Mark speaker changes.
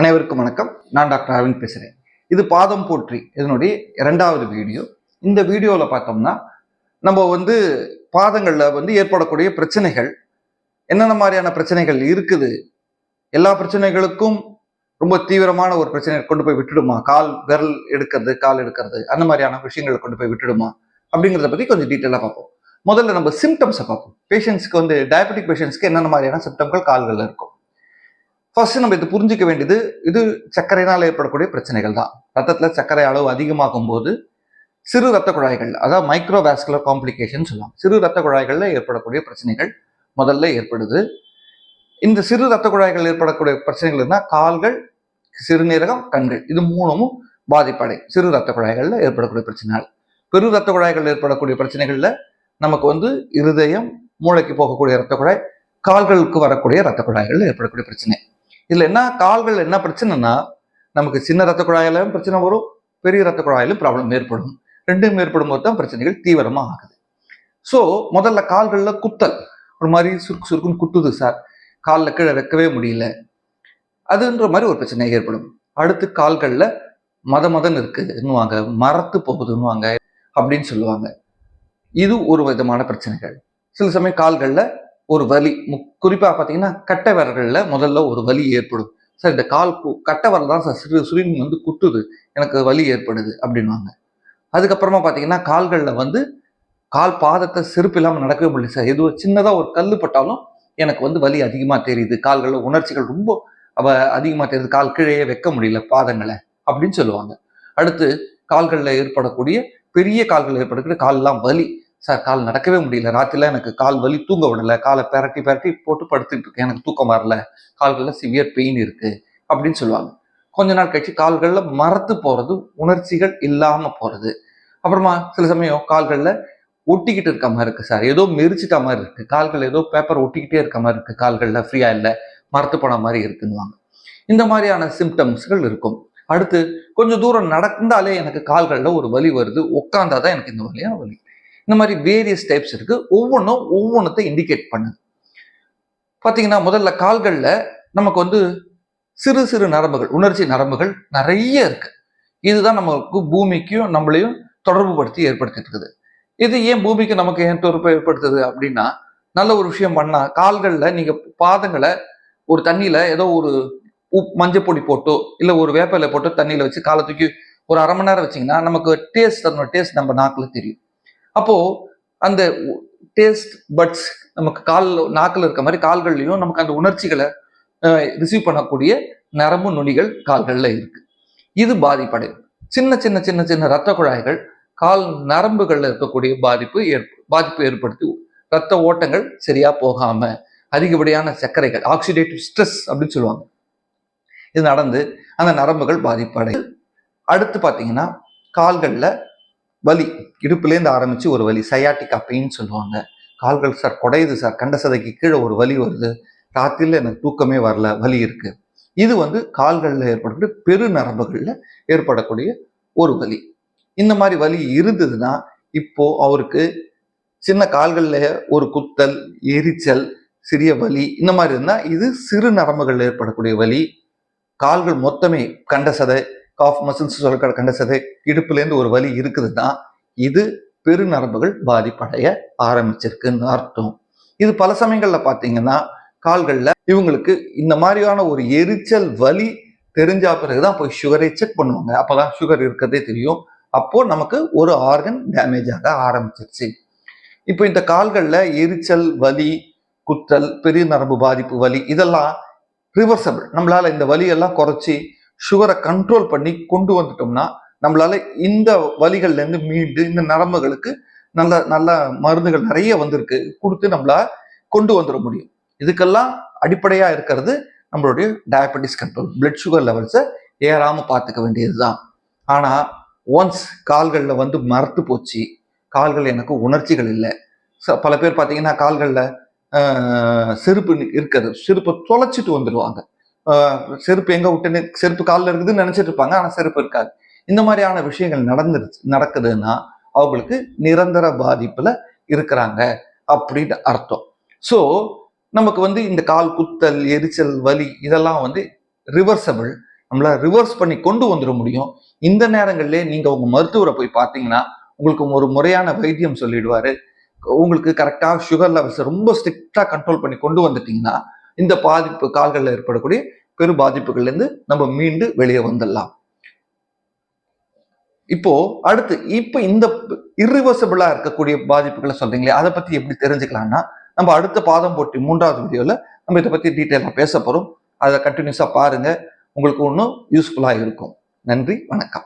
Speaker 1: அனைவருக்கும் வணக்கம். நான் டாக்டர் அரவிந்த் பேசுகிறேன் இது பாதம் போற்றி இதனுடைய இரண்டாவது வீடியோ. இந்த வீடியோவில் பார்த்தோம்னா நம்ம வந்து பாதங்களில் வந்து ஏற்படக்கூடிய பிரச்சனைகள் என்னென்ன மாதிரியான பிரச்சனைகள் இருக்குது எல்லா பிரச்சனைகளுக்கும் ரொம்ப தீவிரமான ஒரு பிரச்சனையை கொண்டு போய் விட்டுடுமா? கால் விரல் எடுக்கிறது கால் எடுக்கிறது அந்த மாதிரியான விஷயங்களை கொண்டு போய் விட்டுடுமா? அப்படிங்கிறத பற்றி கொஞ்சம் டீட்டெயிலாக பார்ப்போம். முதல்ல நம்ம சிம்டம்ஸை பார்ப்போம். பேஷண்ட்ஸ்க்கு வந்து டயபெட்டிக் பேஷண்ட்ஸ்க்கு என்னென்ன மாதிரியான சிம்டம்கள் கால்களில் இருக்கும் ஃபர்ஸ்ட் நம்ம இது புரிஞ்சிக்க வேண்டியது இது சர்க்கரையினால் ஏற்படக்கூடிய பிரச்சனைகள் தான். ரத்தத்தில் சர்க்கரை அளவு அதிகமாகும் போது சிறு ரத்த குழாய்கள் அதாவது மைக்ரோவாஸ்குலர் காம்ப்ளிகேஷன் சொல்லலாம். சிறு ரத்த குழாய்களில் ஏற்படக்கூடிய பிரச்சனைகள் முதல்ல ஏற்படுது. இந்த சிறு ரத்த குழாய்கள் ஏற்படக்கூடிய பிரச்சனைகள் இருந்தால் கால்கள் சிறுநீரகம் கண்கள். இது மூணும் பாதிப்படை. சிறு ரத்த குழாய்களில் ஏற்படக்கூடிய பிரச்சனைகள். பெரு ரத்த குழாய்கள் ஏற்படக்கூடிய பிரச்சனைகளில் நமக்கு வந்து இருதயம் மூளைக்கு போகக்கூடிய ரத்த குழாய் கால்களுக்கு வரக்கூடிய ரத்த குழாய்கள் ஏற்படக்கூடிய பிரச்சனை. இதில் என்ன கால்கள் என்ன பிரச்சனைனா நமக்கு சின்ன ரத்த குழாயிலும் பிரச்சனை வரும் பெரிய ரத்த குழாயிலும் ப்ராப்ளம் ஏற்படும். ரெண்டும் ஏற்படும் போது தான் பிரச்சனைகள் தீவிரமாக ஆகுது. ஸோ முதல்ல கால்களில் குத்தல். ஒரு மாதிரி சுருக்கு சுருக்குன்னு குத்துது சார் காலில் கீழே வைக்கவே முடியல. அதுன்ற மாதிரி ஒரு பிரச்சனை ஏற்படும். அடுத்து கால்களில் மத மதன் இருக்குன்னுவாங்க. மரத்து போகுதுன்னுவாங்க அப்படின்னு சொல்லுவாங்க. இது ஒரு விதமான பிரச்சனைகள். சில சமயம் கால்களில் ஒரு வலி. மு- பார்த்தீங்கன்னா கட்டை விரல்களில் முதல்ல ஒரு வலி ஏற்படும். சார் இந்த கால் கு- கட்டை வரல தான் சார் சிறு சுரின் வந்து குத்துது. எனக்கு வலி ஏற்படுது அப்படின்வாங்க அதுக்கப்புறமா பார்த்தீங்கன்னா கால்களில் வந்து கால் பாதத்தை செருப்பு இல்லாமல் நடக்கவே முடியல சார். எதுவும் சின்னதாக ஒரு கல் பட்டாலும் எனக்கு வந்து வலி அதிகமாக தெரியுது. கால்களில் உணர்ச்சிகள் ரொம்ப அவ அதிகமாக தெரியுது. கால் கீழே வைக்க முடியல பாதங்களை அப்படின்னு சொல்லுவாங்க. அடுத்து கால்களில் ஏற்படக்கூடிய பெரிய கால்கள் ஏற்படக்கூடிய கால்லாம் வலி. சார் கால் நடக்கவே முடியல. ராத்திரில எனக்கு கால் வலி தூங்க விடல. காலை பெரட்டி பெரட்டி போட்டு படுத்துட்டு இருக்கேன். எனக்கு தூக்கம் வரல. கால்களில் சிவியர் பெயின் இருக்கு அப்படின்னு சொல்லுவாங்க. கொஞ்ச நாள் கழிச்சு கால்களில் மறத்து போறது உணர்ச்சிகள் இல்லாம போறது. அப்புறமா சில சமயம் கால்களில் ஒட்டிக்கிட்டு இருக்க மாதிரி இருக்கு சார். ஏதோ மெரிச்சிட்ட மாதிரி இருக்கு. கால்கள் ஏதோ பேப்பர் ஒட்டிக்கிட்டே இருக்க மாதிரி இருக்கு. கால்களில் ஃப்ரீயா இல்லை. மறத்து போன மாதிரி இருக்குன்னுவாங்க. இந்த மாதிரியான சிம்டம்ஸ்கள் இருக்கும். அடுத்து கொஞ்சம் தூரம் நடந்தாலே எனக்கு கால்களில் ஒரு வலி வருது. உட்காந்தாதான் எனக்கு இந்த வலியான வலி. இந்த மாதிரி வேரியஸ் டைப்ஸ் இருக்கு. ஒவ்வொன்றும் ஒவ்வொன்றத்தை இண்டிகேட் பண்ணுது. பார்த்தீங்கன்னா முதல்ல கால்களில் நமக்கு வந்து சிறு சிறு நரம்புகள் உணர்ச்சி நரம்புகள் நிறைய இருக்கு. இதுதான் நமக்கு பூமிக்கும் நம்மளையும் தொடர்பு படுத்தி ஏற்படுத்திட்டு இருக்குது. இது ஏன் பூமிக்கு நமக்கு ஏன் தொடர்பு ஏற்படுத்துது அப்படின்னா நல்ல ஒரு விஷயம் பண்ணா கால்களில் நீங்க பாதங்களை ஒரு தண்ணியில ஏதோ ஒரு உப் மஞ்சள் பொடி போட்டோ இல்லை ஒரு வேப்பிலை போட்டோ தண்ணியில் வச்சு காலை தூக்கி ஒரு அரை மணி நேரம் வச்சீங்கன்னா நமக்கு டேஸ்ட் அதனோட டேஸ்ட் நம்ம நாக்கில் தெரியும். அப்போ அந்த டேஸ்ட் பட்ஸ் நமக்கு கால் நாக்கில் இருக்க மாதிரி கால்கள்லையும் நமக்கு அந்த உணர்ச்சிகளை ரிசீவ் பண்ணக்கூடிய நரம்பு நுனிகள் கால்களில் இருக்கு. இது பாதிப்படையும் சின்ன சின்ன சின்ன சின்ன ரத்த குழாய்கள் கால் நரம்புகளில் இருக்கக்கூடிய பாதிப்பு ஏற்ப பாதிப்பு ஏற்படுத்தி ரத்த ஓட்டங்கள் சரியா போகாம அதிகப்படியான சர்க்கரைகள் ஆக்சிடேட்டிவ் ஸ்ட்ரெஸ் அப்படின்னு சொல்லுவாங்க. இது நடந்து அந்த நரம்புகள் பாதிப்படை அடுத்து பார்த்தீங்கன்னா கால்களில் வலி இடுப்புலேருந்து ஆரம்பித்து ஒரு வலி சயாட்டிக்கா பெயின் சொல்லுவாங்க. கால்கள் சார் குடையுது சார் கண்ட சதைக்கு கீழே ஒரு வலி வருது. ராத்திரியில் எனக்கு தூக்கமே வரல வலி இருக்குது இது வந்து கால்களில் ஏற்படக்கூடிய பெரு நரம்புகளில் ஏற்படக்கூடிய ஒரு வலி. இந்த மாதிரி வலி இருந்ததுன்னா இப்போது அவருக்கு சின்ன கால்களில் ஒரு குத்தல் எரிச்சல் சிறிய வலி இந்த மாதிரி இருந்தால் இது சிறு நரம்புகளில் ஏற்படக்கூடிய வலி. கால்கள் மொத்தமே கண்ட சதை காஃப் மசில்ஸ் சொல்ல கண்டசதை இடுப்புலேருந்து ஒரு வலி இருக்குதுன்னா இது பெருநரம்புகள் பாதிப்படைய ஆரம்பிச்சிருக்குன்னு அர்த்தம். இது பல சமயங்களில் பார்த்தீங்கன்னா கால்களில் இவங்களுக்கு இந்த மாதிரியான ஒரு எரிச்சல் வலி தெரிஞ்சா பிறகுதான் போய் சுகரை செக் பண்ணுவாங்க. அப்போதான் சுகர் இருக்கிறதே தெரியும். அப்போ நமக்கு ஒரு ஆர்கன் டேமேஜ் ஆக ஆரம்பிச்சிருச்சு. இப்போ இந்த கால்களில் எரிச்சல் வலி குத்தல் பெரிய நரம்பு பாதிப்பு வலி இதெல்லாம் ரிவர்சபிள் நம்மளால இந்த வலியெல்லாம் குறைச்சி சுகரை கண்ட்ரோல் பண்ணி கொண்டு வந்துட்டோம்னா நம்மளால இந்த வலிகள்ல இருந்து மீண்டு இந்த நரம்புகளுக்கு நல்ல நல்ல மருந்துகள் நிறைய வந்திருக்கு. கொடுத்து நம்மளால் கொண்டு வந்துட முடியும். இதுக்கெல்லாம் அடிப்படையா இருக்கிறது நம்மளுடைய டயபெட்டிஸ் கண்ட்ரோல் பிளட் சுகர் லெவல்ஸை ஏறாம பார்த்துக்க வேண்டியதுதான். ஆனா ஒன்ஸ் கால்களில் வந்து மரத்து போச்சு கால்கள் எனக்கு உணர்ச்சிகள் இல்லை. ச- பல பேர் பார்த்தீங்கன்னா கால்களில் செருப்பு இருக்கிறது செருப்பை தொலைச்சிட்டு வந்துடுவாங்க செருப்பு எங்க விட்டுன்னு செருப்பு காலில் இருக்குதுன்னு நினைச்சிட்டு இருப்பாங்க ஆனா செருப்பு இருக்காது. இந்த மாதிரியான விஷயங்கள் நடந்துருச்சு நடக்குதுன்னா அவங்களுக்கு நிரந்தர பாதிப்புல இருக்கிறாங்க அப்படின்னு அர்த்தம். ஸோ நமக்கு வந்து இந்த கால் குத்தல் எரிச்சல் வலி இதெல்லாம் வந்து ரிவர்சபிள் நம்மள ரிவர்ஸ் பண்ணி கொண்டு வந்துட முடியும். இந்த நேரங்களிலே நீங்க உங்க மருத்துவரை போய் பார்த்தீங்கன்னா உங்களுக்கு ஒரு முறையான வைத்தியம் சொல்லிடுவாரு. உங்களுக்கு கரெக்டாக சுகர் லெவல்ஸ் ரொம்ப ஸ்ட்ரிக்டா கண்ட்ரோல் பண்ணி கொண்டு வந்துட்டீங்கன்னா இந்த பாதிப்பு கால்களில் ஏற்படக்கூடிய பெரும் பாதிப்புகள்லேருந்து நம்ம மீண்டு வெளியே வந்துடலாம். இப்போ அடுத்து இப்போ இந்த irreversible-ஆ இருக்கக்கூடிய பாதிப்புகளை சொல்றீங்களே அதை பத்தி எப்படி தெரிஞ்சுக்கலாம்னா நம்ம அடுத்த பாதம் போட்டி மூன்றாவது வீடியோல நம்ம இதை பத்தி டீட்டெயிலாக பேச போறோம். அதை கண்டினியூஸா பாருங்க. உங்களுக்கு ஒன்றும் யூஸ்ஃபுல்லா இருக்கும். நன்றி வணக்கம்.